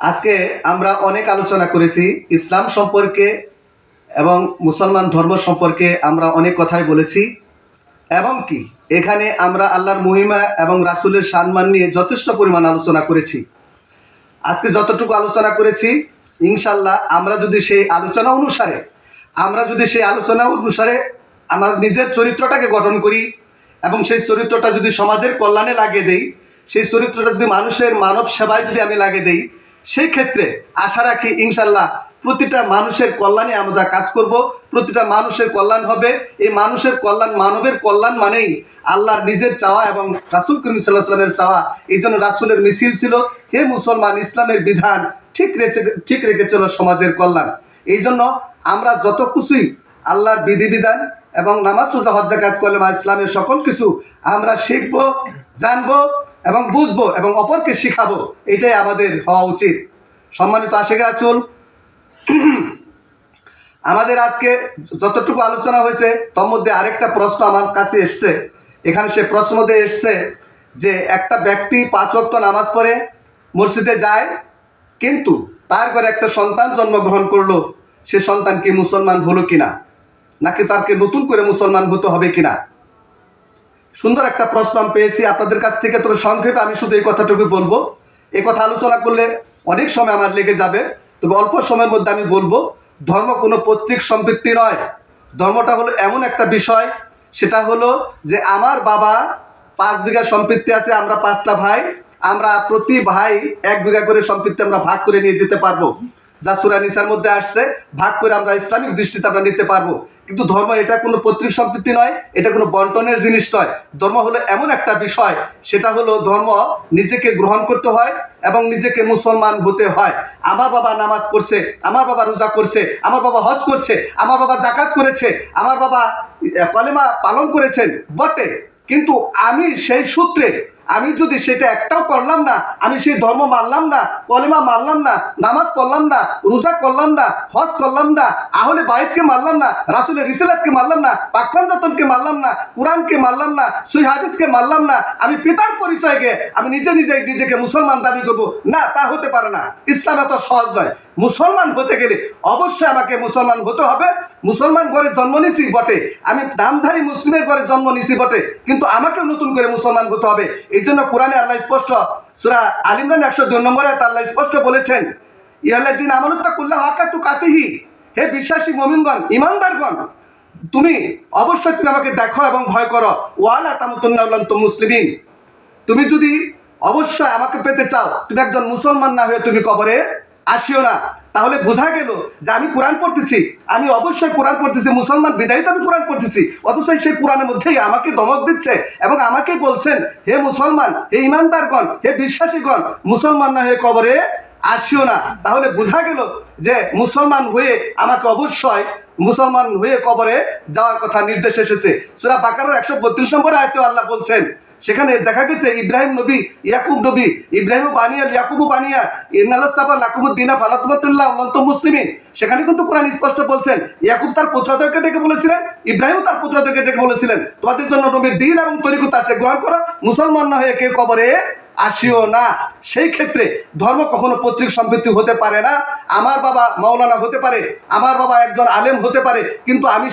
আজকে আমরা অনেক আলোচনা করেছি, ইসলাম সম্পর্কে এবং মুসলমান ধর্ম সম্পর্কে আমরা অনেক কথাই বলেছি। এবং কি, এখানে আমরা আল্লাহর মহিমা এবং রাসূলের সম্মান নিয়ে যথেষ্ট পরিমাণ আলোচনা করেছি। আজকে যতটুকু আলোচনা করেছি ইনশাল্লাহ আমরা যদি সেই আলোচনা অনুসারে, আমরা যদি সেই আলোচনা অনুসারে আমার নিজের চরিত্রটাকে গঠন করি এবং সেই চরিত্রটা যদি সমাজের কল্যাণে লাগিয়ে দেই, সেই চরিত্রটা যদি মানুষের মানব সেবায় যদি আমি লাগিয়ে দেই সেই ক্ষেত্রে আশা রাখি ইনশাল্লাহ প্রতিটা মানুষের কল্যাণে আমরা কাজ করব, প্রতিটা মানুষের কল্যাণ হবে। এই মানুষের কল্যাণ মানবের কল্যাণ মানেই আল্লাহর নিজের চাওয়া এবং রাসুল করিম চাওয়া। এই জন্য রাসুলের মিছিল ছিল। হে মুসলমান, ইসলামের বিধান ঠিক রেখে, ঠিক রেখেছিল সমাজের কল্যাণ। এই জন্য আমরা যত কিছুই আল্লাহর বিধিবিধান এবং নামাজ সোজা হজ্জাকাত কলেমা ইসলামের সকল কিছু আমরা শিখব, জানব। এবং বুঝব এবং অপরকে শিখাবো, এটাই আমাদের হওয়া উচিত। সম্মানিত আশেখ আচুল আমাদের আজকে যতটুকু আলোচনা হয়েছে, তার মধ্যে আরেকটা প্রশ্ন আমার কাছে এসছে। এখানে সে প্রশ্ন মধ্যে এসছে যে, একটা ব্যক্তি পাঁচ ওয়াক্ত নামাজ পড়ে, মসজিদে যায়, কিন্তু তার ঘরে একটা সন্তান জন্মগ্রহণ করল, সে সন্তান কি মুসলমান হলো কিনা? নাকি তাকে নতুন করে মুসলমান হতে হবে কিনা? সুন্দর একটা প্রশ্ন আমি পেয়েছি। আপনাদের কাছ থেকে তোর সংক্ষেপে আমি শুধু এই কথাটুকু বলব। এই কথা আলোচনা করলে অনেক সময় আমার লেগে যাবে, তবে অল্প সময়ের মধ্যে আমি বলব, ধর্ম কোনো পৈতৃক সম্পত্তি নয়। ধর্মটা হলো এমন একটা বিষয়, সেটা হলো যে আমার বাবা পাঁচ বিঘা সম্পত্তি আছে, আমরা পাঁচটা ভাই, আমরা প্রতি ভাই এক বিঘা করে সম্পত্তি আমরা ভাগ করে নিয়ে যেতে পারব। যা সুরা নিসার মধ্যে আসছে, ভাগ করে আমরা ইসলামিক দৃষ্টিতে আমরা নিতে পারব। কিন্তু ধর্ম এটা কোনো পৈতৃক সম্পত্তি নয়, এটা কোনো বন্টনের জিনিস নয়। ধর্ম হলো এমন একটা বিষয়, সেটা হলো ধর্ম নিজেকে গ্রহণ করতে হয় এবং নিজেকে মুসলমান হতে হয়। আমার বাবা নামাজ পড়ছে, আমার বাবা রোজা করছে, আমার বাবা হজ করছে, আমার বাবা জাকাত করেছে, আমার বাবা কলেমা পালন করেছেন, বটে। কিন্তু আমি সেই সূত্রে আমি যদি সেটা একটাও করলাম না, আমি সেই ধর্ম মানলাম না, কলেমা মানলাম না, নামাজ পড়লাম না, রোজা করলাম না, হজ করলাম না, আহলে বাইতকে মানলাম না, রাসুলের রিসালাতকে মানলাম না পাকরান জাতনকে মানলাম না, কোরআনকে মানলাম না সুই হাদিসকে না, আমি পিতার পরিচয়কে, আমি নিজে নিজে নিজেকে মুসলমান দাবি করব, না, তা হতে পারে না। ইসলাম এত সহজ নয়। মুসলমান হতে গেলে অবশ্যই আমাকে মুসলমান হতে হবে। মুসলমান ঘরে জন্ম নিছি বটে। আমি নামধারী মুসলিমের ঘরে জন্ম নিছি বটে। কিন্তু আমাকেও নতুন করে মুসলমান হতে হবে। এই জন্য কোরআনে আল্লাহ স্পষ্ট, সুরা আলিমরান একশো দুই নম্বরে আল্লাহ স্পষ্ট বলেছেন ইয়াল্লা জিন আমানুত্তা কুল্লাহ হাক্কা তু কাতিহি হে বিশ্বাসী মমিনগণ, ইমানদারগণ, তুমি অবশ্যই তুমি আমাকে দেখো এবং ভয় করো। ওয়ালা তামতুন্নাউলান তো মুসলিমিন। তুমি যদি অবশ্যই আমাকে পেতে চাও, তুমি একজন মুসলমান না হয়ে তুমি কবরে আসিও না। তাহলে বোঝা গেল যে আমি কোরআন পড়তেছি। আমি অবশ্যই কোরআন পড়তেছি। মুসলমান বিদায়িত আমি কোরআন পড়তেছি। অথচ সেই কোরআনের মধ্যেই আমাকে দমক দিচ্ছে এবং আমাকে বলছেন, হে মুসলমান, হে ইমানদারগণ, হে বিশ্বাসীগণ, মুসলমান না হয়ে কবরে আসিও না। তাহলে বোঝা গেল যে মুসলমান হয়ে আমাকে অবশ্যই মুসলমান হয়ে কবরে যাওয়ার কথা নির্দেশ এসেছে। সুরা বাকারের একশো বত্রিশ নম্বরে আয়তে আল্লাহ বলছেন সেখানে দেখা গেছে ইব্রাহিম নবী, ইয়াকুব নবী, ইব্রাহিম বানিয়া ইয়াকুবু বানিয়া ইন্নাল্লাহ সাফা লাকুমুদ্দিনা, ফালাতুমাতুল্লাহ, অনন্ত মুসলিমিন। সেখানে কিন্তু কোরআন স্পষ্ট বলছেন, ইয়াকুব তার পুত্রদেরকে ডেকে বলেছিলেন, ইব্রাহিম তার পুত্রদেরকে ডেকে বলেছিলেন, তোমাদের জন্য নবীর দিন এবং তরিকুত আছে গ্রহণ করো, মুসলমান না হয়ে কেউ কবরে আসিও না। সেই ক্ষেত্রে ধর্ম কখনো পৈতৃক সম্পত্তি হতে পারে না। আমার বাবা মাওলানা হতে পারে, আমার বাবা একজন আলেম হতে পারে, কিন্তু আমি